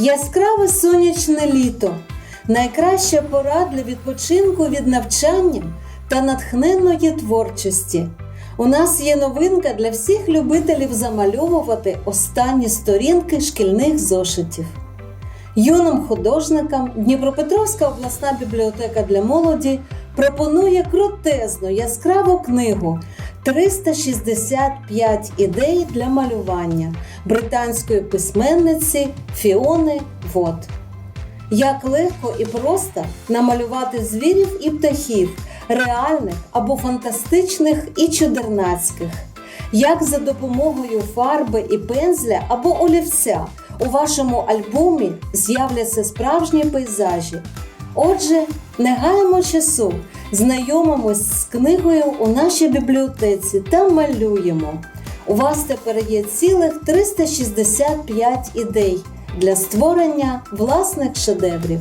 Яскраве сонячне літо найкраща пора для відпочинку від навчання та натхненної творчості. У нас є новинка для всіх любителів замальовувати останні сторінки шкільних зошитів. Юним художникам Дніпропетровська обласна бібліотека для молоді пропонує крутезну яскраву книгу 365 ідей для малювання британської письменниці Фіони Вод. Як легко і просто намалювати звірів і птахів, реальних або фантастичних і чудернацьких. Як за допомогою фарби і пензля або олівця у вашому альбомі з'являться справжні пейзажі. Отже, не гаємо часу, знайомимось з книгою у нашій бібліотеці та малюємо. У вас тепер є цілих 365 ідей для створення власних шедеврів.